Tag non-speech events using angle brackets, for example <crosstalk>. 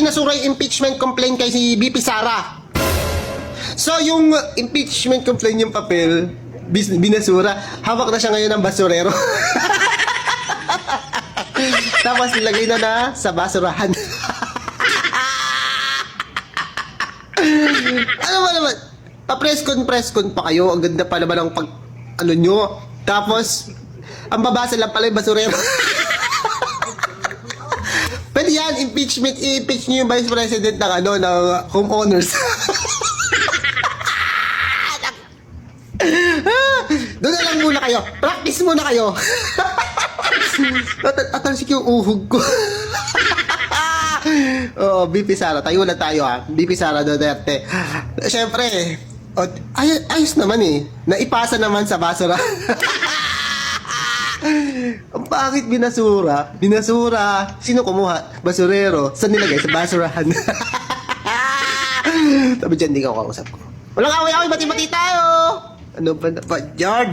binasura yung impeachment complaint kay si BP Sara. So, yung impeachment complaint yung papel, binasura, hawak na siya ngayon ng basurero. <laughs> Tapos nilagay na na sa basurahan. <laughs> ano ba naman? Pa-press con, press con pa kayo. Ang ganda pa naman ang pag, ano nyo. Tapos, ang babasa lang pala yung basurero. <laughs> Yan, impeachment, i-impeach nyo yung vice president ng ano, ng homeowners. <laughs> Doon na lang muna kayo. Practice muna kayo. At atalsik yung uhog ko. <laughs> Oo, BP Sara. Tayo na tayo ha. BP Sara Duterte. Siyempre, ay, ayos naman eh. Naipasa naman sa basura. <laughs> Ang pangit binasura. Binasura. Sino kumuha? Basurero. Saan nilagay? Sa basurahan. <laughs> Sabi dyan, di ka kausap ko. Walang away-away, bati-bati tayo! Ano ba na ba, George?